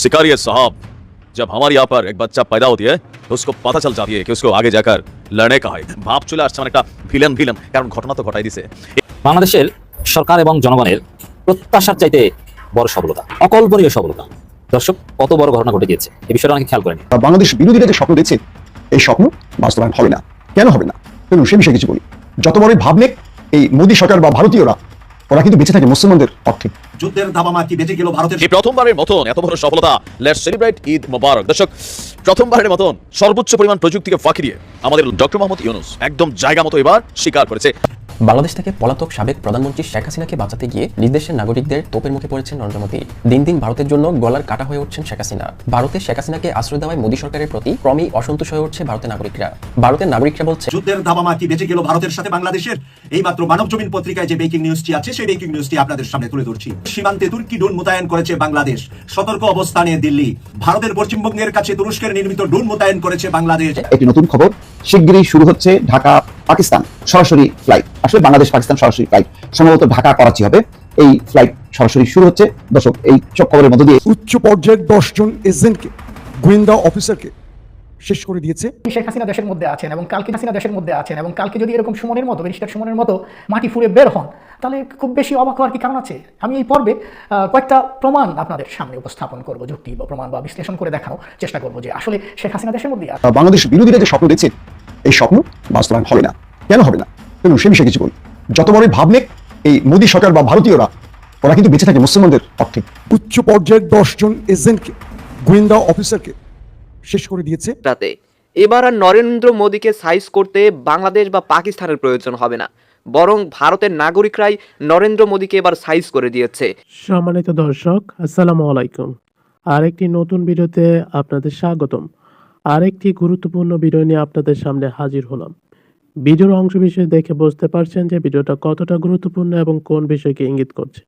सिकारिए साहब जब हमारे यहाँ पर एक बच्चा पैदा होती है तो उसको पता चल जाती है कि उसको आगे जाकर लड़ने का है ভাব চলে আসছে মানে একটা ভিলেন ভিলেন কারণ ঘটনা তো ঘটাই দিছে বাংলাদেশের সরকার এবং জনগণের প্রত্যাশার চাইতে বড় সফলতা অকল্পনীয় সফলতা দর্শক কত বড় ঘটনা ঘটে গিয়েছে এই বিষয়টা অনেকে খেয়াল করেনি বা বাংলাদেশ বিরোধীরা যে স্বপ্ন দেখছে এই স্বপ্ন বাস্তবায়ন হবে না কেন হবে না চলুন সে বিষয়ে কিছু বলি যত বড়ই ভাবনেক এই মোদী সরকার বা ভারতীয়রা ওরা কিন্তু বেঁচে থাকে মুসলমানদের অর্থে যুদ্ধের দাবামা কি বেঁচে গেল ভারতের এই প্রথমবারের মতন এত বড় সফলতা লেটস সেলিব্রেট ঈদ মোবারক। দর্শক প্রথমবারের মতন সর্বোচ্চ পরিমাণ প্রযুক্তিকে ফাঁকি দিয়ে আমাদের ডক্টর মোহাম্মদ ইউনুস একদম জায়গা মতো এবার স্বীকার করেছে। বাংলাদেশ থেকে পলাতক সাবেক প্রধানমন্ত্রী শেখ হাসিনাকে বাঁচাতে গিয়ে নিজ দেশের নাগরিকদের তোপের মুখে পড়েছেন নরেন্দ্র মোদী। দিন দিন ভারতের জন্য গলার কাটা হয়ে উঠছেন শেখ হাসিনা। ভারতে শেখ হাসিনাকে আশ্রয় দেওয়ায় মোদী সরকারের প্রতি ক্রমেই অসন্তোষ হয়ে উঠছে ভারতের নাগরিকরা। ভারতের নাগরিকরা বলছে যুদ্ধের দাবামা কি বেঁচে গেল ভারতের সাথে বাংলাদেশের। এই মাত্র মানব জমিন পত্রিকায় যে ব্রেকিং নিউজটি আছে সেই ব্রেকিং নিউজটি আপনাদের সামনে তুলে ধরছি। সীমান্তে তুর্কি ড্রোন মোতায়েন করেছে বাংলাদেশ। সতর্ক অবস্থানে দিল্লি। ভারতের পশ্চিমবঙ্গের কাছে তুরস্কের নির্মিত ড্রোন মোতায়েন করেছে বাংলাদেশ। একটি নতুন খবর শিগগিরই শুরু হচ্ছে ঢাকা পাকিস্তান সরাসরি ফ্লাইট আসলে বাংলাদেশ পাকিস্তান সরাসরি ফ্লাইট সম্ভবত ঢাকা করাচি হবে। এই ফ্লাইট সরাসরি শুরু হচ্ছে। দর্শক এই সব খবরের মধ্য দিয়ে উচ্চ পর্যায়ের দশজন এজেন্টকে গোয়েন্দা অফিসারকে শেষ করে দিয়েছে। শেখ হাসিনা দেশের মধ্যে আছেন এবং কালকে হাসিনা দেশের মধ্যে আছেন এবং কালকে যদি এরকম সুমনের মতো ব্যারিস্টার সুমনের মতো মাটি ফুঁড়ে বের হন তাহলে খুব বেশি অবাক হওয়ার কি কারণ আছে? আমি এই পর্বে কয়েকটা প্রমাণ আপনাদের সামনে উপস্থাপন করব যুক্তি বা প্রমাণ বা বিশ্লেষণ করে দেখানোর চেষ্টা করব যে আসলে শেখ হাসিনা দেশের মধ্যে আছে বাংলাদেশ বিরোধীরা যে স্বপ্ন দেখছে এই স্বপ্ন বাস্তবায়ন হবে না। কেন হবে না? চলুন সে বিষয়ে কিছু বলি। যত বড়ই ভাবনেক এই মোদী সরকার বা ভারতীয়রা ওরা কিন্তু বেঁচে থাকে মুসলমানদের অর্থে উচ্চ পর্যায়ের দশজন এজেন্টকে গোয়েন্দা অফিসারকে শেষ করে দিয়েছে। রাতে এবার আর নরেন্দ্র মোদীকে সাইজ করতে বাংলাদেশ বা পাকিস্তানের প্রয়োজন হবে না। বরং ভারতের নাগরিকরাই নরেন্দ্র মোদীকে এবার সাইজ করে দিয়েছে। সম্মানিত দর্শক আসসালামু আলাইকুম। আরেকটি নতুন ভিডিওতে আপনাদের স্বাগতম। আরেকটি গুরুত্বপূর্ণ ভিডিও নিয়ে আপনাদের সামনে হাজির হলাম। ভিডিওর অংশ বিশেষ দেখে বুঝতে পারছেন যে ভিডিওটা কতটা গুরুত্বপূর্ণ এবং কোন বিষয়কে ইঙ্গিত করছে।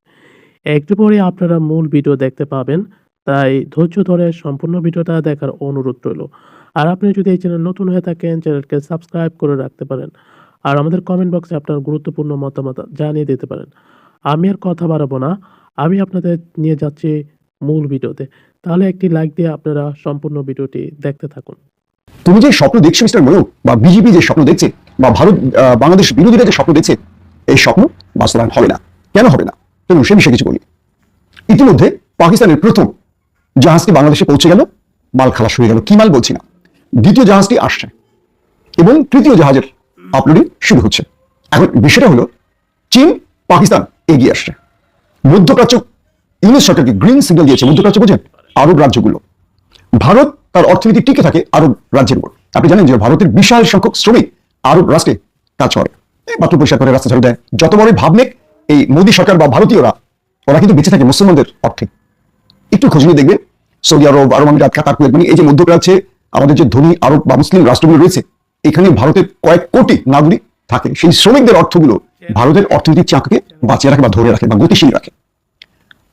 একটু পরে আপনারা মূল ভিডিও দেখতে পাবেন, তাই ধৈর্য ধরে সম্পূর্ণ ভিডিওটা দেখার অনুরোধ রইল। আর আপনি যদি এই চ্যানেল নতুন হয়ে থাকেন, চ্যানেলকে সাবস্ক্রাইব করে রাখতে পারেন। আর আমাদের কমেন্ট বক্সে আপনার গুরুত্বপূর্ণ মতামত জানিয়ে দিতে পারেন। আমি আর কথা বাড়াবো না, আমি আপনাদের নিয়ে যাচ্ছি মূল ভিডিওতে। তাহলে একটি লাইক দিয়ে আপনারা সম্পূর্ণ ভিডিওটি দেখতে থাকুন। তুমি যে স্বপ্ন দেখছ, মিস্টার ময়ূর বা বিজেপি যে স্বপ্ন দেখছে, বা ভারত বাংলাদেশ বিরোধীরা যে স্বপ্ন দেখছে, এই স্বপ্ন বাস্তবায়ন হবে না। কেন হবে না? চলুন সে বিষয়ে কিছু বলি। ইতিমধ্যে পাকিস্তানের প্রথম জাহাজটি বাংলাদেশে পৌঁছে গেল, মাল খালাস হয়ে গেল। কি মাল বলছি না? দ্বিতীয় জাহাজটি আসছে, এবং তৃতীয় জাহাজের আপলোডিং শুরু হচ্ছে। এখন বিষয়টা হলো, চীন, পাকিস্তান এগিয়ে আসছে। মধ্যপ্রাচ্য ইংরেজ সরকারকে গ্রিন সিগন্যাল দিয়েছে। মধ্যপ্রাচ্য বোঝেন? আরব রাজ্যগুলো। ভারত তার অর্থনীতি টিকে থাকে আরব রাজ্যের উপর। আপনি জানেন যে ভারতের বিশাল সংখ্যক শ্রমিক আরব রাষ্ট্রে কাজ করে। মাত্র পরিষ্কার করে রাস্তা ঝাড়ু দেয়। যত বড় ভাবনেক এই মোদী সরকার বা ভারতীয়রা, ওরা কিন্তু বেঁচে থাকে মুসলমানদের অর্থে। একটু খোঁজ নিয়ে দেখবেন। সৌদি আরব আরব আমিরাত, কাতার, কুয়েত মানে এই যে মধ্যপ্রাচ্যে আমাদের যে ধনী আরব বা মুসলিম রাষ্ট্রগুলো রয়েছে, এখানে ভারতের কয়েক কোটি নাগরিক থাকে। সেই শ্রমিকদের অর্থগুলো ভারতের অর্থনীতির চাককে বাঁচিয়ে রাখে বা ধরে রাখে বা গতিশীল রাখে।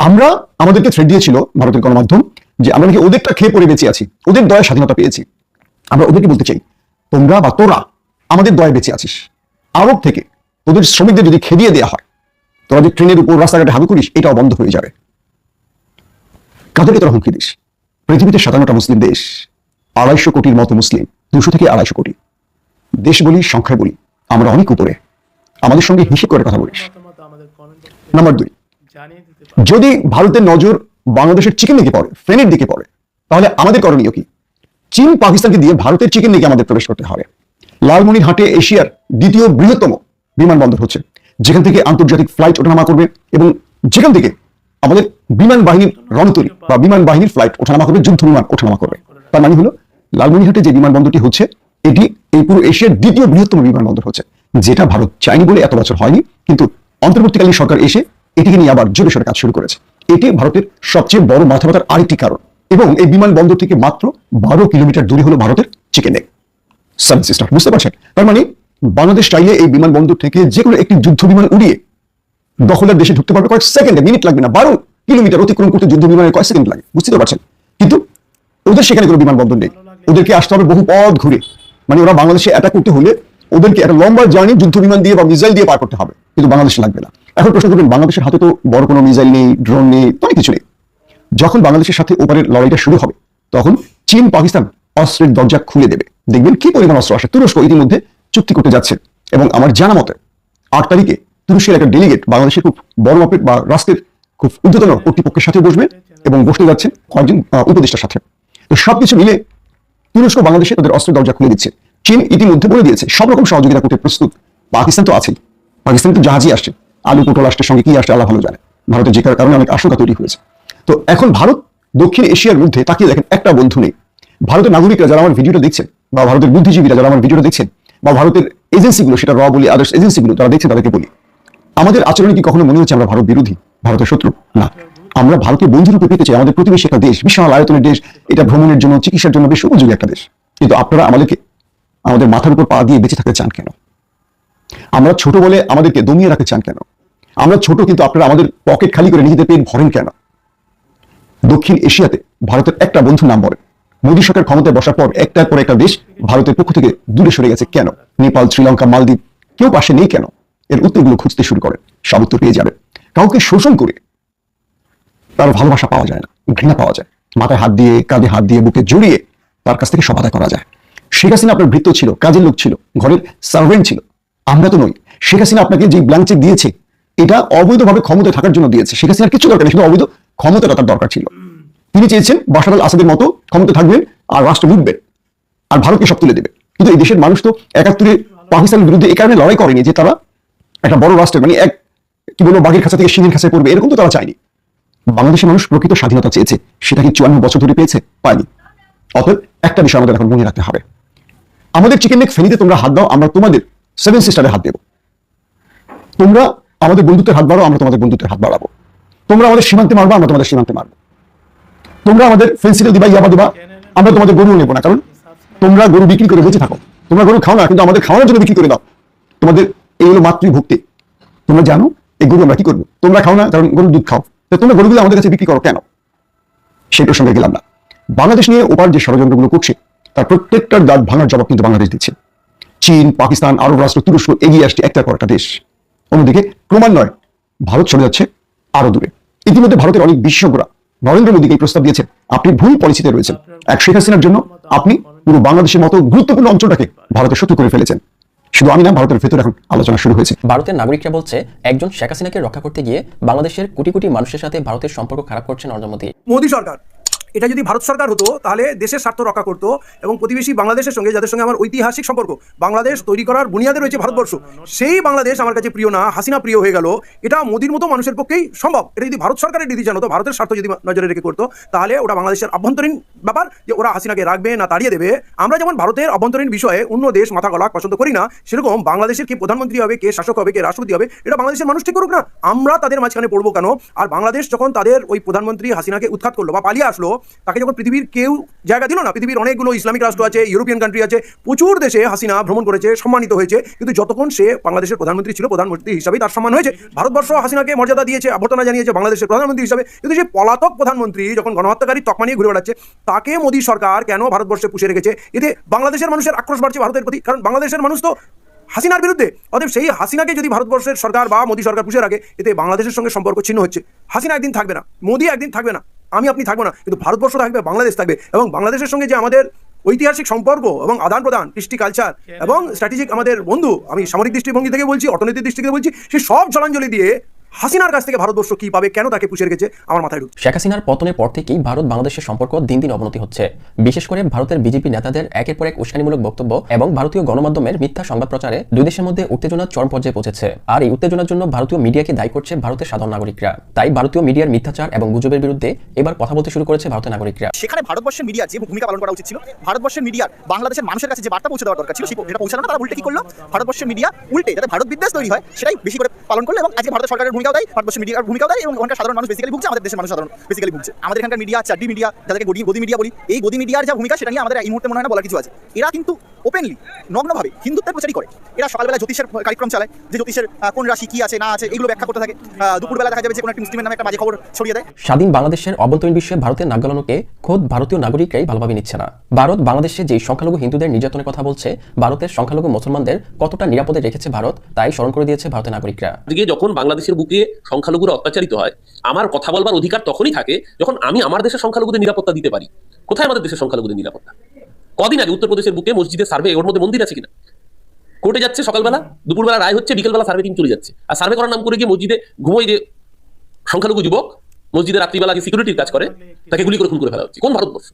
আমরা আমাদেরকে থ্রেড দিয়েছিল ভারতের গণমাধ্যম যে আমরা নাকি ওদেরটা খেয়ে পড়ে বেঁচে আছি ওদের দয়া স্বাধীনতা পেয়েছি। আমরা ওদেরকে বলতে চাই তোমরা বা তোরা আমাদের দয়া বেঁচে আছিস। আরব থেকে তোদের শ্রমিকদের যদি খেদিয়ে দেওয়া হয় তোরা যে ট্রেনের উপর রাস্তাঘাটে হাবু করিস এটাও বন্ধ হয়ে যাবে। কাদেরকে তোরা হুমকি দিস? পৃথিবীতে সাতান্নটা মুসলিম দেশ আড়াইশো কোটির মতো মুসলিম দুশো থেকে আড়াইশো কোটি। দেশ বলি সংখ্যায় বলি আমরা অনেক উপরে। আমাদের সঙ্গে হিসেব করে কথা বলিস। নাম্বার দুই যদি ভারতের নজর বাংলাদেশের চিকেন দিকে পড়ে ফ্রেনের দিকে পড়ে, তাহলে আমাদের করণীয় কি? চীন পাকিস্তানকে দিয়ে ভারতের চিকেন দিকে আমাদের প্রবেশ করতে হবে। লালমনিরহাটে এশিয়ার দ্বিতীয় বৃহত্তম বিমানবন্দর হচ্ছে, যেখান থেকে আন্তর্জাতিক ফ্লাইট ওঠানামা করবে এবং যেখান থেকে আমাদের বিমান বাহিনীর রণতরী বা বিমান বাহিনীর ফ্লাইট ওঠানামা করবে, যুদ্ধ বিমান ওঠানামা করবে। তার মানে হলো, লালমনিরহাটে যে বিমানবন্দরটি হচ্ছে, এটি এই পুরো এশিয়ার দ্বিতীয় বৃহত্তম বিমানবন্দর হচ্ছে, যেটা ভারত চাইনি বলে এত বছর হয়নি, কিন্তু অন্তর্বর্তীকালীন সরকার এসে এটিকে নিয়ে আবার জোরে কাজ শুরু করেছে। এটি ভারতের সবচেয়ে বড় মাথা ব্যথার আরেকটি কারণ এবং এই বিমানবন্দর থেকে মাত্র বারো কিলোমিটার দূরে হলো ভারতের চিকেন নেক সেভেন সিস্টার, বুঝতে পারছেন? তার মানে বাংলাদেশ চাইলে এই বিমানবন্দর থেকে যে কোনো একটি যুদ্ধ বিমান উড়িয়ে দখলের দেশে ঢুকতে পারবে কয়েক সেকেন্ডে মিনিট লাগবে না, বারো কিলোমিটার অতিক্রম করতে যুদ্ধ বিমানের কয়েক সেকেন্ড লাগে, বুঝতে পারছেন? কিন্তু ওদের সেখানে কোনো বিমানবন্দর নেই। ওদেরকে আসতে হবে বহু পথ ঘুরে। মানে ওরা বাংলাদেশে অ্যাটাক করতে হলে ওদেরকে একটা লম্বা জার্নি যুদ্ধ বিমান দিয়ে বা মিসাইল দিয়ে পার করতে হবে। কিন্তু বাংলাদেশ লাগবে না। এখন প্রশ্ন করবেন, বাংলাদেশের হাতে তো বড় কোনো মিসাইল নেই, ড্রোন নেই অনেক কিছু নেই। যখন বাংলাদেশের সাথে ওপারের লড়াইটা শুরু হবে, তখন চীন, পাকিস্তান অস্ত্রের দরজা খুলে দেবে। দেখবেন কি পরিমাণ অস্ত্র আসে। তুরস্ক ইতিমধ্যে চুক্তি করতে যাচ্ছে এবং আমার জানা মতে আট তারিখে তুরস্কের একটা ডেলিগেট বাংলাদেশের খুব বড় মাপের বা রাষ্ট্রের খুব ঊর্ধ্বতন কর্তৃপক্ষের সাথে বসবে এবং বসতে যাচ্ছে কয়েকজন উপদেষ্টার সাথে। তো সবকিছু মিলে তুরস্ক বাংলাদেশে তাদের অস্ত্রের দরজা খুলে দিচ্ছে। চীন ইতিমধ্যে বলে দিয়েছে, সব রকম সহযোগিতা করতে প্রস্তুত। পাকিস্তান তো আছেই। পাকিস্তান তো জাহাজই আসছে। আলু পটল আসছে, সঙ্গে কি আসছে, আল্লাহ ভালো জানে। ভারতের যে কারণে অনেক আশঙ্কা তৈরি হয়েছে। তো এখন ভারত দক্ষিণ এশিয়ার মধ্যে তাকিয়ে দেখেন একটা বন্ধু নেই। ভারতের নাগরিকরা যারা আমার ভিডিওটা দেখছেন বা ভারতের বুদ্ধিজীবীরা যারা আমার ভিডিওটা দেখছেন বা ভারতের এজেন্সিগুলো, সেটা র বলি আদার্স এজেন্সিগুলো যারা দেখছেন তাদেরকে বলি, আমাদের আচরণে কি কখনো মনে হচ্ছে আমরা ভারত বিরোধী, ভারতের শত্রু? না। আমরা ভারতকে বন্ধুরূপে পেতে চাই। আমাদের প্রতিবেশী একটা দেশ, বিশাল আয়তনের দেশ, এটা ভ্রমণের জন্য, চিকিৎসার জন্য বেশ উপযোগী একটা দেশ। কিন্তু আপনারা আমাদেরকে, আমাদের মাথার উপর পা দিয়ে বেঁচে থাকতে চান কেন? আমরা ছোট বলে আমাদেরকে দমিয়ে রাখতে চান কেন? আমরা ছোট কিন্তু আপনারা আমাদের পকেট খালি করে নিজেদের পেট ভরেন কেন? দক্ষিণ এশিয়াতে ভারতের একটা বন্ধু নাম বলেন। মোদী সরকার ক্ষমতায় বসার পর একটার পর একটা দেশ ভারতের পক্ষ থেকে দূরে সরে গেছে কেন? নেপাল, শ্রীলঙ্কা, মালদ্বীপ কেউ পাশে নেই কেন? এর উত্তরগুলো খুঁজতে শুরু করেন সব উত্তর পেয়ে যাবে কাউকে শোষণ করে তার ভালোবাসা পাওয়া যায় না, ঘৃণা পাওয়া যায়। মাথায় হাত দিয়ে, কাঁধে হাত দিয়ে, বুকে জড়িয়ে তার কাছ থেকে সব করা যায়। শেখ হাসিনা আপনার ভৃত্য ছিল, কাজের লোক ছিল, ঘরের সার্ভেন্ট ছিল। আমরা তো নই। শেখ হাসিনা আপনাকে যে ব্ল্যাঙ্ক চেক দিয়েছে, এটা অবৈধভাবে ক্ষমতায় থাকার জন্য দিয়েছে। শেখ হাসিনার কিছু দরকার নেই, শুধু অবৈধ ক্ষমতাটা তার দরকার ছিল। তিনি চেয়েছেন বাশার আল আসাদের মতো ক্ষমতা থাকবেন আর রাষ্ট্র লুটবেন আর ভারতকে সব তুলে দেবে। কিন্তু এই দেশের মানুষ তো একাত্তরে পাকিস্তানের বিরুদ্ধে এই কারণে লড়াই করেনি যে তারা একটা বড় রাষ্ট্রের মানে এক, কি বলব, বাঘের খাঁচা থেকে সিংহের খাঁচায় পড়বে, এরকম তো তারা চায়নি। বাংলাদেশের মানুষ প্রকৃত স্বাধীনতা চেয়েছে সেটা কি চুয়ান্ন বছর ধরে পেয়েছে, পায়নি। অতএব একটা বিষয় আমাদের এখন মনে রাখতে হবে। আমাদের চিকেন নেক ফেনিতে তোমরা হাত দাও, আমরা তোমাদের সেভেন সিস্টারে হাত দেবো। তোমরা আমাদের বন্ধুত্বের হাত বাড়াও, আমরা তোমাদের বন্ধুত্বের হাত বাড়াবো। তোমরা আমাদের সীমান্তে মারবো, আমরা তোমাদের সীমান্তে মারবো। তোমরা আমাদের ফেন্সিলে দিবা, ইয়াবা দিবা, আমরা তোমাদের গরু নেব না, কারণ তোমরা গরু বিক্রি করে বেঁচে থাকো। তোমরা গরু খাও না, কিন্তু আমাদের খাওয়ানোর জন্য বিক্রি করে দাও। তোমাদের এই হলো মাতৃভক্তি। তোমরা জানো, এই গরু আমরা কি করব? তোমরা খাও না, কারণ গরুর দুধ খাও। তোমরা গরুগুলো আমাদের কাছে বিক্রি করো কেন? সেই প্রসঙ্গে গেলাম না। বাংলাদেশ নিয়ে ওপার যে ষড়যন্ত্রগুলো করছে, তার প্রত্যেকটার দাঁত ভাঙার জবাব কিন্তু বাংলাদেশ দিচ্ছে। চীন পাকিস্তান আরব রাষ্ট্র তুরস্ক এগিয়ে আসছে একটার পর একটা দেশ। অন্যদিকে ক্রমান্বয়ে ভারত সরে যাচ্ছে আরও দূরে। ইতিমধ্যে ভারতের অনেক বিশেষজ্ঞরা নরেন্দ্র মোদীকে এই প্রস্তাব দিয়েছেন আপনি ভুল পলিসিতে রয়েছেন। এক শেখ হাসিনার জন্য আপনি পুরো বাংলাদেশের মতো গুরুত্বপূর্ণ অঞ্চলটাকে ভারতের শত্রু করে ফেলেছেন। শুধু আমি না ভারতের ভেতরে এখন আলোচনা শুরু হয়েছে। ভারতের নাগরিকরা বলছে একজন শেখ হাসিনাকে রক্ষা করতে গিয়ে বাংলাদেশের কোটি কোটি মানুষের সাথে ভারতের সম্পর্ক খারাপ করছে নরেন্দ্র মোদী। মোদী সরকার এটা যদি ভারত সরকার হতো তাহলে দেশের স্বার্থ রক্ষা করতো এবং প্রতিবেশী বাংলাদেশের সঙ্গে যাদের সঙ্গে আমার ঐতিহাসিক সম্পর্ক বাংলাদেশ তৈরি করার বুনিয়াদে রয়েছে ভারতবর্ষ। সেই বাংলাদেশ আমার কাছে প্রিয় না হাসিনা প্রিয় হয়ে গেল। এটা মোদির মতো মানুষের পক্ষেই সম্ভব। এটা যদি ভারত সরকারের ডিসিশন হতো ভারতের স্বার্থ যদি নজরে রেখে করতো তাহলে ওটা বাংলাদেশের আভ্যন্তরীণ ব্যাপার যে ওরা হাসিনাকে রাখবে না তাড়িয়ে দেবে। আমরা যেমন ভারতের অভ্যন্তরীণ বিষয়ে অন্য দেশ মাথা গলা পছন্দ করি না সেরকম বাংলাদেশের কে প্রধানমন্ত্রী হবে কে শাসক হবে কে রাষ্ট্রপতি হবে এটা বাংলাদেশের মানুষ ঠিক করুক না। আমরা তাদের মাঝখানে পড়ব কেন? আর বাংলাদেশ যখন তাদের ওই প্রধানমন্ত্রী হাসিনাকে উৎখাত করল বা পালিয়ে আসলো তাকে যখন পৃথিবীর কেউ জায়গা দিল না, পৃথিবীর অনেকগুলো ইসলামিক রাষ্ট্র আছে, ইউরোপিয়ান কান্ট্রি আছে, প্রচুর দেশে হাসিনা ভ্রমণ করেছে, সম্মানিত হয়েছে। কিন্তু যতক্ষণ সে বাংলাদেশের প্রধানমন্ত্রী ছিল, প্রধানমন্ত্রী হিসাবে তার সম্মান হয়েছে। ভারতবর্ষ হাসিনাকে মর্যাদা দিয়েছে, অভ্যর্থনা জানিয়েছে বাংলাদেশের প্রধানমন্ত্রী হিসাবে। কিন্তু সেই পলাতক প্রধানমন্ত্রী যখন গণহত্যাকারী তকমা নিয়ে ঘুরে বেড়াচ্ছে, তাকে মোদী সরকার কেন ভারতবর্ষে পুষে রেখেছে? এতে বাংলাদেশের মানুষের আক্রোশ বাড়ছে ভারতের প্রতি, কারণ বাংলাদেশের মানুষ তো হাসিনার বিরুদ্ধে। অতএব সেই হাসিনাকে যদি ভারতবর্ষের সরকার বা মোদী সরকার পুষে রাখে, এতে বাংলাদেশের সঙ্গে সম্পর্ক ছিন্ন হচ্ছে। হাসিনা একদিন থাকবে না, মোদী একদিন থাকবে না। আমি আপনি থাকব না কিন্তু ভারতবর্ষ থাকবে বাংলাদেশ থাকবে এবং বাংলাদেশের সঙ্গে যে আমাদের ঐতিহাসিক সম্পর্ক এবং আদান প্রদান কৃষ্টি কালচার এবং স্ট্র্যাটেজিক আমাদের বন্ধু আমি সামরিক দৃষ্টিভঙ্গি থেকে বলছি অর্থনৈতিক দৃষ্টি থেকে বলছি সে সব জলাঞ্জলি দিয়ে হাসিনার কাছ থেকে ভারতবর্ষ কি পাবে? কেন তাকে পুষে রেখেছে? আমার মাথায় ঢুকছে শেখ হাসিনার পতনের পর থেকেই ভারত বাংলাদেশের সম্পর্ক দিন দিন অবনতি হচ্ছে। বিশেষ করে ভারতের বিজেপি নেতাদের একের পর এক উস্কানিমূলক বক্তব্য এবং ভারতীয় গণমাধ্যমের মিথ্যা সংবাদ প্রচারে দুই দেশের মধ্যে উত্তেজনা চরম পর্যায়ে পৌঁছেছে। আর এই উত্তেজনার জন্য ভারতীয় মিডিয়াকে দায়ী করছে ভারতের সাধারণ নাগরিকরা। তাই ভারতীয় মিডিয়ার মিথ্যাচার এবং গুজবের বিরুদ্ধে এবার কথা বলতে শুরু করেছে ভারতের নাগরিকরা। সেখানে ভারতবর্ষের মিডিয়া যে ভূমিকা পালন করা উচিত ছিল ভারতবর্ষের মিডিয়ার বাংলাদেশের মানুষের কাছে যে বার্তা পৌঁছে দেওয়ার দরকার ছিল সেই যেটা পৌঁছানো না তারা উল্টে কি করল? ভারতবর্ষের মিডিয়া উল্টে যাতে ভারত বিদ্বেষ তৈরি হয় সেটাই বেশি করে পালন করল এবং আজকে ভারত সরকারের ভূমিকাও দেয় ভারতবর্ষের মিডিয়ার ভূমিকাও দেয় এবং ওখানকার সাধারণ মানুষ বেসিক্যালি ভুগছে আমাদের দেশের মানুষ সাধারণ বেসিক্যালি ভুগছে। আমাদের এখানকার মিডিয়া চারটি মিডিয়া যাদেরকে গদি গদি মিডিয়া বলি এই গদি মিডিয়ার যা ভূমিকা সেটা নিয়ে আমাদের এই মুহূর্তে মনে হয় না বলার কিছু আছে। এরা কিন্তু ওপেনলি নগ্নভাবে হিন্দুত্বের প্রচারই করে। এরা সকালবেলা জ্যোতিষের কার্যক্রম চালায় যে জ্যোতিষের কোন রাশি কি আছে না আছে এগুলো ব্যাখ্যা করতে থাকে। দুপুরবেলা দেখা যাবে যে কোনো একটা মুসলিমের নামে একটা বাজে খবর ছড়িয়ে দেয়। স্বাধীন বাংলাদেশের অভ্যন্তরীণ বিশ্বে ভারতের নাগালানোকে খোদ ভারতীয় নাগরিকরাই ভালোভাবে নিচ্ছে না। ভারত বাংলাদেশে যে সংখ্যালঘু হিন্দুদের নির্যাতনের কথা বলছে ভারতের সংখ্যালঘু মুসলমানদের কতটা নিরাপদে রেখেছে ভারত তাই স্মরণ করে দিয়েছে ভারতের নাগরিকরা। যখন বাংলাদেশের বুকে দিয়ে সংখ্যালঘুরা অত্যাচারিত হয়, আমার কথা বলবার অধিকার তখনই থাকে যখন আমি আমার দেশের সংখ্যালঘুদের নিরাপত্তা দিতে পারি। কোথায় আমাদের দেশের সংখ্যালঘুদের নিরাপত্তা? কদিন আগে উত্তরপ্রদেশের বুকে মসজিদে সার্ভে ওর মধ্যে মন্দির আছে কিনা? কোর্টে যাচ্ছে সকালবেলা, দুপুরবেলা রায় হচ্ছে, বিকেলবেলা সার্ভে টিম চলে যাচ্ছে। আর সার্ভে করার নাম করে গিয়ে মসজিদে ঘুমোয় যে সংখ্যালঘু যুবক, মসজিদে রাত্রিবেলা যে সিকিউরিটির কাজ করে, তাকে গুলি করে খুন করে ফেলা হচ্ছে। কোন ভারতবর্ষ?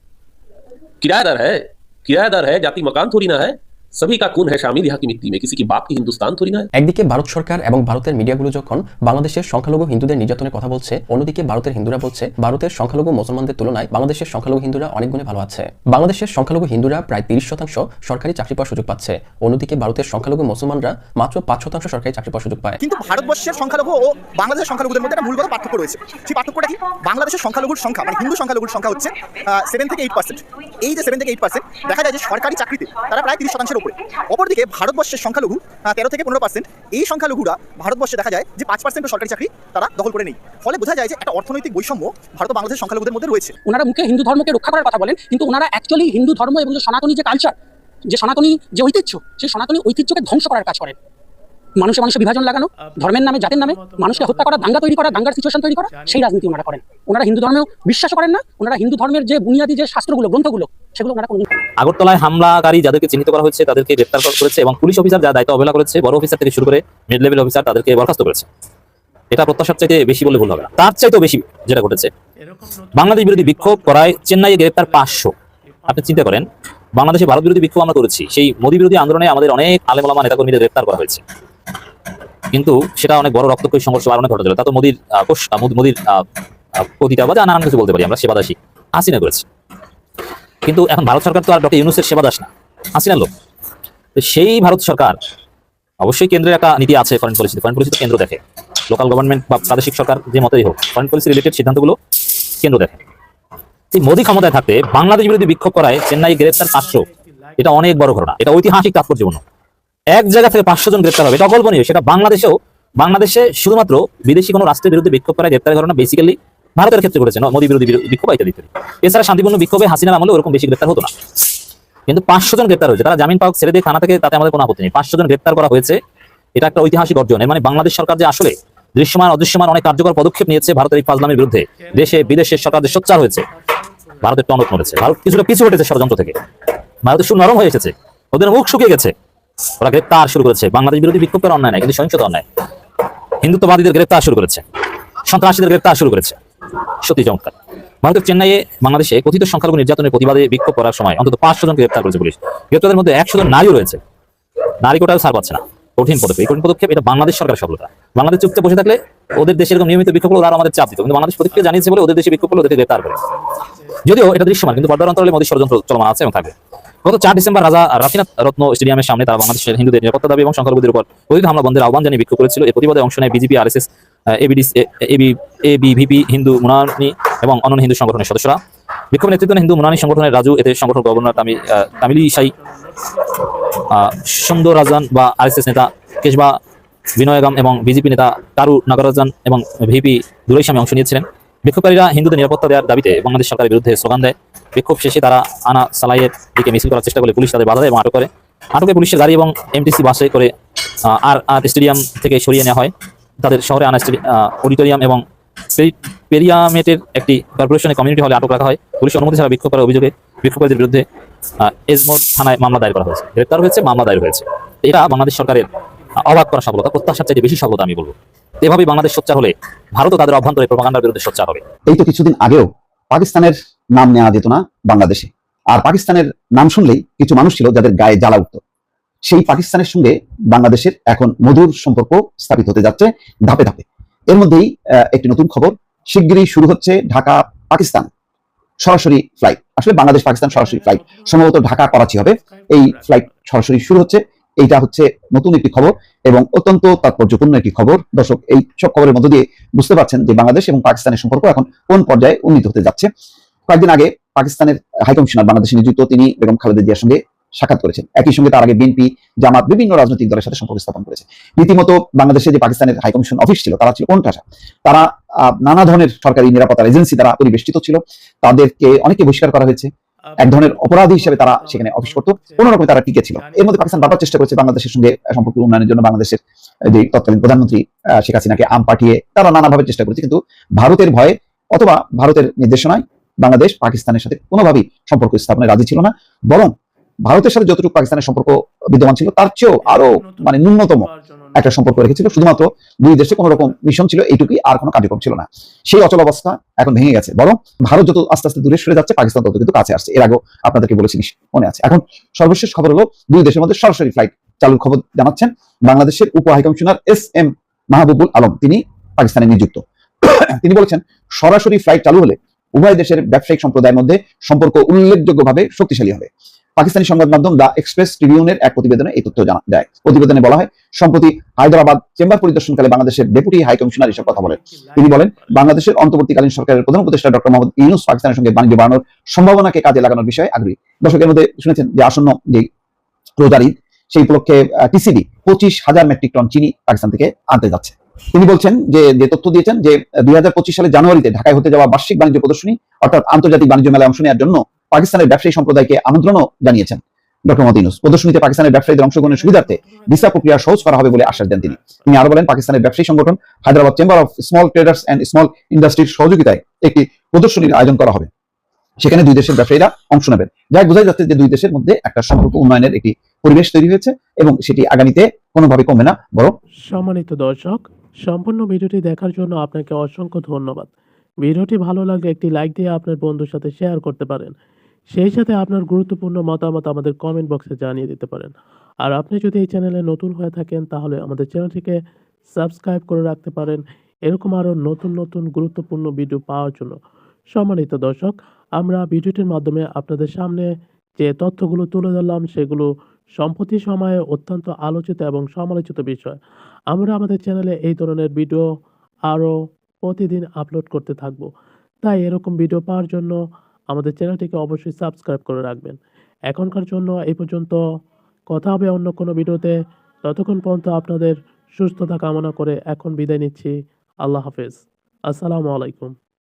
কিরায়দার হ্যাঁ কিরায়দার হ্যাঁ জাতি মকান থরি না হয় সবই কা কোন হ্যাঁ শামিল ইহা কি মিত্তি মে কিসি কি বাপ কি হিন্দুস্তান থরি না একদিকে ভারত সরকার এবং ভারতের মিডিয়াগুলো যখন বাংলাদেশের সংখ্যালঘু হিন্দুদের নির্যাতনের কথা বলছে অন্যদিকে ভারতের হিন্দুরা বলছে ভারতের সংখ্যালঘু মুসলমানদের তুলনায় বাংলাদেশের সংখ্যালঘু হিন্দুরা অনেক গুণে ভালো আছে। বাংলাদেশের সংখ্যালঘু হিন্দুরা প্রায় তিরিশ শতাংশ সরকারি চাকরি পাওয়ার সুযোগ পাচ্ছে। অন্যদিকে ভারতের সংখ্যালঘু মুসলমানরা মাত্র পাঁচ শতাংশ সরকারি চাকরি পাওয়ার সুযোগ পায়। কিন্তু ভারতবর্ষের সংখ্যালঘু ও বাংলাদেশের সংখ্যালঘুদের মধ্যে একটা মূলগত পার্থক্য রয়েছে। সেই পার্থক্যটা কি? বাংলাদেশের সংখ্যালঘুর সংখ্যা মানে হিন্দু সংখ্যালঘুর সংখ্যা হচ্ছে সেভেন থেকে এইট পার্সেন্ট এই যে সেভেন থেকে এইট পার্সেন্ট দেখা যায় যে সরকারি চাকরিতে তারা প্রায় তিরিশ শতাংশের উপরে। অপরদিকে ভারতবর্ষের সংখ্যালঘু তেরো থেকে পনেরো পার্সেন্ট এই সংখ্যালঘুরা ভারতবর্ষে দেখা যায় যে পাঁচ পার্সেন্ট সরকারি চাকরি তারা দখল করে নেই। ফলে বোঝা যায় যে একটা অর্থনৈতিক বৈষম্য ভারত বাংলাদেশের সংখ্যালঘুদের মধ্যে রয়েছে। ওনারা মুখে হিন্দু ধর্মকে রক্ষা করার কথা বলেন, কিন্তু ওনারা অ্যাকচুয়ালি হিন্দু ধর্ম এবং যে সনাতনী যে কালচার যে সনাতনী যে ঐতিহ্য, সেই সনাতনী ঐতিহ্যকে ধ্বংস করার কাজ করেন। মানুষে মানুষে বিভাজন লাগানো, ধর্মের নামে, জাতির নামে, মানুষকে হত্যা করা, দাঙ্গা তৈরি করা, দাঙ্গার সিচুয়েশন তৈরি করা, সেই রাজনীতি ওনারা করেন। ওনারা হিন্দু ধর্মেও বিশ্বাস করেন না, ওনারা হিন্দু ধর্মের যে বুনিয়াদী যে শাস্ত্রগুলো, গ্রন্থগুলো, সেগুলো ওনারা কোনোদিন আগরতলায় হামলাকারী যাদেরকে চিহ্নিত করা হয়েছে, তাদেরকে গ্রেপ্তার করেছে এবং পুলিশ অফিসার যারা দায়িত্ব অবহেলা করেছে, বড় অফিসার থেকে শুরু করে মিড লেভেল অফিসার তাদেরকে বরখাস্ত করেছে। এটা প্রত্যাশার চাইতে বেশি বলে ভুল হবে না। তার চাইতেও বেশি যেটা ঘটেছে। বাংলাদেশ বিরোধী বিক্ষোভ করায় চেন্নাইয়ে গ্রেপ্তার পাঁচশো। আপনি চিন্তা করেন, বাংলাদেশে ভারত বিরোধী বিক্ষোভ আমরা করেছি, সেই মোদী বিরোধী আন্দোলনে আমাদের অনেক আলেমলামা নেতাকর্মীদের গ্রেপ্তার করা হয়েছে। কিন্তু সেটা অনেক বড় রক্তক্ষয়ী সংঘর্ষ আর অনেক তা তো মোদির মোদির পতিতা বা নানান কিছু বলতে পারি আমরা সেবাদাসী হাসিনা করেছে। কিন্তু এখন ভারত সরকার তো আর ডক্টর ইউনুসের সেবাদাস না, হাসিনার লোক। সেই ভারত সরকার অবশ্যই কেন্দ্রের একটা নীতি আছে ফরেন পলিসি ফরেন পলিসি কেন্দ্র দেখে। লোকাল গভর্নমেন্ট বা প্রাদেশিক সরকার যে মতেই হোক ফরেন পলিসি রিলেটেড সিদ্ধান্তগুলো কেন্দ্র দেখে। এই মোদী ক্ষমতায় থাকতে বাংলাদেশ বিরোধী বিক্ষোভ করায় চেন্নাই গ্রেপ্তার পাঁচশো এটা অনেক বড় ঘটনা। এটা ঐতিহাসিক তাৎপর্যপূর্ণ। এক জায়গা থেকে পাঁচশো জন গ্রেপ্তার হবে। এটা অকল্পনীয়। সেটা বাংলাদেশেও বাংলাদেশে শুধুমাত্র বিদেশি কোনো রাষ্ট্রের বিরুদ্ধে বিক্ষোভ করায় গ্রেপ্তারের ঘটনা বেসিক্যালি ভারতের ক্ষেত্রে ঘটেছে মোদী বিরোধী বিক্ষোভ ইত্যাদি ইত্যাদি এছাড়া শান্তিপূর্ণ বিক্ষোভে হাসিনার আমলে ওরকম বেশি গ্রেপ্তার হতো না। কিন্তু পাঁচশো জন গ্রেপ্তার হয়েছে। তারা জামিন পাওক ছেড়ে দিয়ে থানা থেকে তাতে আমাদের কোনো আপত্তি নেই। পাঁচশো জন গ্রেপ্তার করা হয়েছে। এটা একটা ঐতিহাসিক অর্জন। মানে বাংলাদেশ সরকার যে আসলে দৃশ্যমান, অদৃশ্যমান অনেক কার্যকর পদক্ষেপ নিয়েছে ভারতের এই ফাজলামের বিরুদ্ধে, দেশে, বিদেশে সরকারদের সোচ্চার হয়েছে। ভারতের টনক নড়েছে। ভারত কিছুটা পিছু হটেছে ষড়যন্ত্র থেকে। ভারতের সুর নরম হয়ে এসেছে। ওদের মুখ শুকিয়ে গেছে। ওরা গ্রেপ্তার শুরু করেছে। বাংলাদেশ বিরোধী বিক্ষোভ করার অন্যায় নাই কিন্তু সহিংসতা অন্যায়। হিন্দুত্ববাদীদের গ্রেপ্তার শুরু করেছে। সন্ত্রাসীদের গ্রেপ্তার শুরু করেছে। সত্যি চমৎকার। ভারতের চেন্নাইয়ে বাংলাদেশে কথিত সংখ্যালঘু নির্যাতনের প্রতিবাদে বিক্ষোভ করার সময় অন্তত পাঁচশো জনকে গ্রেপ্তার করেছে পুলিশ। গ্রেপ্তারের মধ্যে একশো জন নারীও রয়েছে। নারী কোটাও ছাড় পাচ্ছে না। কঠিন পদক্ষেপ। এই কঠিন পদক্ষেপ এটা বাংলাদেশ সরকারের সফলতা। বাংলাদেশ চুপচাপ বসে থাকলে ওদের দেশে এরকম নিয়মিত বিক্ষোভ করলে আমাদের চাপ দিত। কিন্তু বাংলাদেশ প্রতিক্রিয়া জানিয়েছে বলে ওদের দেশে বিক্ষোভ করলে ওদেরকে গ্রেপ্তার করে। যদিও এটা দৃশ্যমান, কিন্তু বর্ডার অঞ্চলে মোদী ষড়যন্ত্র চলমান আছে এবং থাকবে। গত চার ডিসেম্বর রাজা রাফিনাথ রত্ন স্টেডিয়ামের সামনে তারা বাংলাদেশের হিন্দুদের নিরাপত্তা দাবি এবং সংখ্যালঘুদের উপর অধিক হামলা বন্ধের আহ্বান জানিয়ে বিক্ষোভ করেছিল। এই প্রতিবাদে অংশ নেয় বিজেপি আর এস এস এবিডি এবিভিপি, হিন্দু, মুনানি এবং অন্যান্য হিন্দু সংগঠনের সদস্যরা। বিক্ষোভ নেতৃত্ব হিন্দু, মুনানি সংগঠনের রাজু, এতে সংগঠন গভর্নর তামিলি সাই সুন্দর রাজন বা আরএসএস নেতা কেশবা বিনয়গাম এবং বিজেপি নেতা কারু নাগরাজন এবং ভিপি দুরাইস্বামী অংশ নিয়েছিলেন। বিক্ষোভকারীরা হিন্দুদের নিরাপত্তা দেওয়ার দাবিতে বাংলাদেশ সরকারের বিরুদ্ধে স্লোগান দেয়। বিক্ষোভ শেষে তারা আনা সালাইয়ের দিকে মিছিল করার চেষ্টা করলে পুলিশ তাদের বাধা দেয় এবং আটক করে। আটকে পুলিশের গাড়ি এবং এমটিসি বাসে করে আর আর স্টেডিয়াম থেকে সরিয়ে নেওয়া হয়। তাদের শহরে আনা অডিটোরিয়াম এবং পেরি- পেরিয়ামেটের একটি কর্পোরেশনের কমিউনিটি হলে আটক রাখা হয়। পুলিশ অনুমতি ছাড়া বিক্ষোভ করার অভিযোগে বিক্ষোভকারীদের বিরুদ্ধে এজমোর থানায় মামলা দায়ের করা হয়েছে। গ্রেপ্তার হয়েছে, মামলা দায়ের হয়েছে। এটা বাংলাদেশ সরকারের অবাক করা সফলতা, প্রত্যাশার চাইতে বেশি সফলতা আমি বলব। এভাবেই বাংলাদেশ সোচ্চার হলে ভারতও তাদের অভ্যন্তরে প্রপাগান্ডার বিরুদ্ধে সোচ্চার হবে। এই তো কিছুদিন আগেও পাকিস্তানের নাম নেওয়া যেত না বাংলাদেশে। আর পাকিস্তানের নাম শুনলেই কিছু মানুষ ছিল যাদের গায়ে জ্বালা উঠত। সেই পাকিস্তানের সঙ্গে বাংলাদেশের এখন মধুর সম্পর্ক স্থাপিত হতে যাচ্ছে ধাপে ধাপে। এর মধ্যেই একটি নতুন খবর, শিগগিরই শুরু হচ্ছে ঢাকা পাকিস্তান সরাসরি ফ্লাইট আসলে বাংলাদেশ পাকিস্তান সরাসরি ফ্লাইট সম্ভবত ঢাকা করাচি হবে। এই ফ্লাইট সরাসরি শুরু হচ্ছে। এইটা হচ্ছে নতুন একটি খবর এবং অত্যন্ত তাৎপর্যপূর্ণ একটি খবর। দর্শক, এই সব খবরের মধ্য দিয়ে বুঝতে পারছেন যে বাংলাদেশ এবং পাকিস্তানের সম্পর্ক এখন কোন পর্যায়ে উন্নীত হতে যাচ্ছে। কয়েকদিন আগে পাকিস্তানের হাইকমিশনার বাংলাদেশে নিযুক্ত তিনি বেগম খালেদা জিয়ার সঙ্গে সাক্ষাৎ করেছেন। একই সঙ্গে তার আগে বিএনপি, জামাত, বিভিন্ন রাজনৈতিক দলের সাথে সম্পর্ক স্থাপন করেছে। রীতিমতো বাংলাদেশে যে পাকিস্তানের হাইকমিশন অফিস ছিল, তারা ছিল কোনটাসা তারা নানা ধরনের সরকারি নিরাপত্তা এজেন্সি দ্বারা পরিবেষ্টিত ছিল। তাদেরকে অনেকে বহিষ্কার করা হয়েছে। এক ধরনের অপরাধী হিসেবে তারা সেখানে অফিস করতো। কোনো রকমে তারা টিকে ছিল। এর মধ্যে পাকিস্তান বারবার চেষ্টা করেছে বাংলাদেশের সঙ্গে সম্পর্ক উন্নয়নের জন্য বাংলাদেশের যে তৎকালীন প্রধানমন্ত্রী শেখ হাসিনাকে আম পাঠিয়ে তারা নানাভাবে চেষ্টা করেছে। কিন্তু ভারতের ভয়ে অথবা ভারতের নির্দেশনায় বাংলাদেশ পাকিস্তানের সাথে কোনোভাবেই সম্পর্ক স্থাপনে রাজি ছিল না। বরং ভারতের সাথে যতটুকু পাকিস্তানের সম্পর্ক বিদ্যমান ছিল, তার চেয়েও আরও মানে ন্যূনতম একটা সম্পর্ক রেখেছিল। শুধুমাত্র দুই দেশে কোনো রকম মিশন ছিল, এইটুকুই আর কোনো কার্যক্রম ছিল না। সেই অচল অবস্থা এখন ভেঙে গেছে। বরং ভারত যত আস্তে আস্তে দূরে সরে যাচ্ছে, পাকিস্তান তত কিন্তু কাছে আসছে। এর আগেও আপনাদেরকে বলেছি মনে আছে। এখন সর্বশেষ খবর হলো, দুই দেশের মধ্যে সরাসরি ফ্লাইট চালুর খবর জানাচ্ছেন বাংলাদেশের উপ high commissioner S M Mahbubul Alam. তিনি পাকিস্তানে নিযুক্ত। তিনি বলেছেন, সরাসরি ফ্লাইট চালু হলে উভয় দেশের ব্যবসায়িক সম্প্রদায়ের মধ্যে সম্পর্ক উল্লেখযোগ্যভাবে শক্তিশালী হবে। পাকিস্তানি সংবাদ মাধ্যম দা এক্সপ্রেস ট্রিবিউনের এক প্রতিবেদনে এই তথ্য জানা দেয়। প্রতিবেদনে বলা হয়, সম্প্রতি হায়দ্রাবাদ চেম্বার পরিদর্শনকালে বাংলাদেশের ডেপুটি হাই কমিশনার এসব কথা বলেন। তিনি বলেন, বাংলাদেশের অন্তর্বর্তীকালীন সরকারের প্রধান উপদেষ্টা ডক্টর মোহাম্মদ ইউনুস পাকিস্তানের সঙ্গে বাণিজ্য বাড়ানোর সম্ভাবনাকে কাজে লাগানোর বিষয়ে আগ্রহী। দর্শকের মধ্যে শুনেছেন যে আসন্ন যে রোজার ঈদ, সেই উপলক্ষে টিসিডি পঁচিশ হাজার মেট্রিক টন চিনি পাকিস্তান থেকে আনতে যাচ্ছে। তিনি বলছেন যে যে তথ্য দিয়েছেন যে, দুই হাজার পঁচিশ সালে জানুয়ারিতে ঢাকায় হতে যাওয়া বার্ষিক বাণিজ্য প্রদর্শনী, অর্থাৎ আন্তর্জাতিক বাণিজ্য মেলায় অংশ নেওয়ার জন্য পাকিস্তানের ব্যবসায়ী সম্প্রদায়কে আমন্ত্রণও জানিয়েছেন ডক্টর মোহাম্মদ প্রদর্শনীতে পাকিস্তানের ব্যবসায়ীদের অংশগ্রহণের সুবিধার্থে ভিসা প্রক্রিয়া সহজ করা হবে বলে আশ্বাস দেন তিনি। তিনি আরও বলেন, পাকিস্তানের ব্যবসায়ী সংগঠন Hyderabad chamber of small traders and small ইন্ডাস্ট্রির সহযোগিতায় একটি প্রদর্শনীর আয়োজন করা হবে। সেখানে দুই দেশের ব্যবসায়ীরা অংশ নেবেন। যাই বোঝাই যাচ্ছে যে দুই দেশের মধ্যে একটা সম্পর্ক উন্নয়নের একটি পরিবেশ তৈরি হয়েছে এবং সেটি আগামীতে কোনোভাবে কমবে না, বরং সম্মানিত দর্শক, সম্পূর্ণ ভিডিওটি দেখার জন্য আপনাকে অসংখ্য ধন্যবাদ। ভিডিওটি ভালো লাগলে একটি লাইক দিয়ে আপনার বন্ধুর সাথে শেয়ার করতে পারেন। সেই সাথে আপনার গুরুত্বপূর্ণ মতামত আমাদের কমেন্ট বক্সে জানিয়ে দিতে পারেন। আর আপনি যদি এই চ্যানেলে নতুন হয়ে থাকেন, তাহলে আমাদের চ্যানেলটিকে সাবস্ক্রাইব করে রাখতে পারেন। এরকম আরও নতুন নতুন গুরুত্বপূর্ণ ভিডিও পাওয়ার জন্য। সম্মানিত দর্শক, আমরা ভিডিওটির মাধ্যমে আপনাদের সামনে যে তথ্যগুলো তুলে ধরলাম, সেগুলো সম্প্রতি সময়ে অত্যন্ত আলোচিত এবং সমালোচিত বিষয়। আমরা আমাদের চ্যানেলে এই ধরনের ভিডিও আরও প্রতিদিন আপলোড করতে থাকব। তাই এরকম ভিডিও পাওয়ার জন্য আমাদের চ্যানেলটিকে অবশ্যই সাবস্ক্রাইব করে রাখবেন। এখনকার জন্য এই পর্যন্ত। কথা হবে অন্য কোনো ভিডিওতে। ততক্ষণ পর্যন্ত আপনাদের সুস্থতা কামনা করে এখন বিদায় নিচ্ছি। আল্লাহ হাফেজ। আসসালামু আলাইকুম।